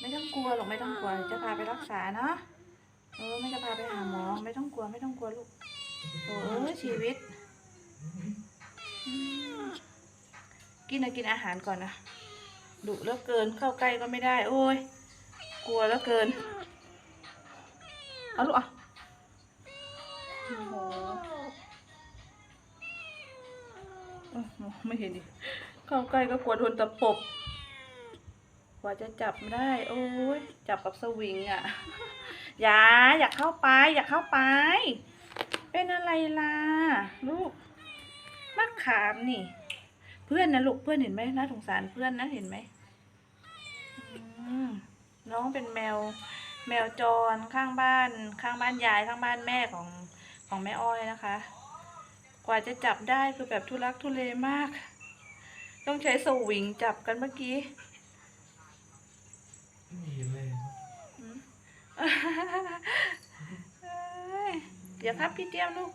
ไม่ต้องกลัวหรอกไม่ต้องกลัว จะพาไปรักษาเนาะเออไม่จะพาไปหาหมอ ไม่ต้องกลัวไม่ต้องกลัวลูกโอ้เออชีวิต กินนะกินอาหารก่อนนะดุเหลือเกินเข้าใกล้ก็ไม่ได้ โอ้ย กลัวเหลือเกินเอาลูกอะโอ้โหไม่เห็นดิเข้าใกล้ก็กลัวโดนตะปบ กว่าจะจับได้ โอ้ยจับกับสวิงอะ่ะอย่าอยากเข้าไป อยากเข้าไป เป็นอะไรล่ะลูกมะขามนี่ เพื่อนนะลูกเพื่อนเห็นไหมน่าสงสารเพื่อนนะเห็นไหมน้องเป็นแมว แมวจรข้างบ้าน ข้างบ้านยายข้างบ้านแม่ของของแม่อ้อยนะคะ กว่าจะจับได้คือแบบทุลักทุเลมาก ต้องใช้สวิงจับกันเมื่อกี้ เอ้ยอย่าพับพี่เตี้ยมลูก